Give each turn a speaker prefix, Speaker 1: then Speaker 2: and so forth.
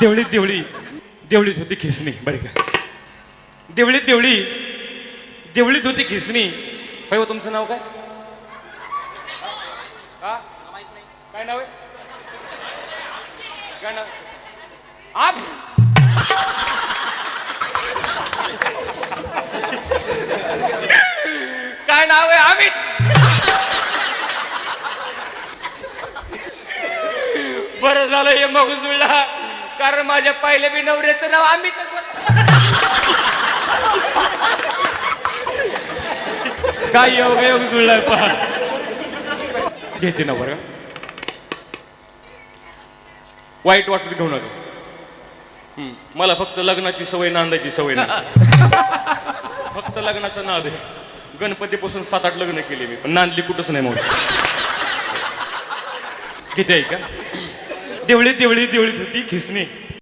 Speaker 1: देवळीत देवळी. देवळीत होती खिसणी. बरे का. देवळीत देवळी. देवळीत होती खिसणी. होय हो तुमचं नाव काय? हा? काय नाव आहे? काय नाव? आप! काय नाव आहे? आम्ही! बरं झालं हे मग जुळला कारण माझ्या पहिल्या बी नवऱ्याचं नाव आम्ही काय योग योग जुळलाय पहा. घेते ना बरं. वाईट वाटत घेऊ नका. मला फक्त लग्नाची सवय नांदायची सवय नाही. फक्त लग्नाचं नाद आहे. गणपतीपासून सात आठ लग्न केले मी पण नांदली कुठंच नाही मग किती आहे का? देवळी देवळी देवळीत होती खिसणी.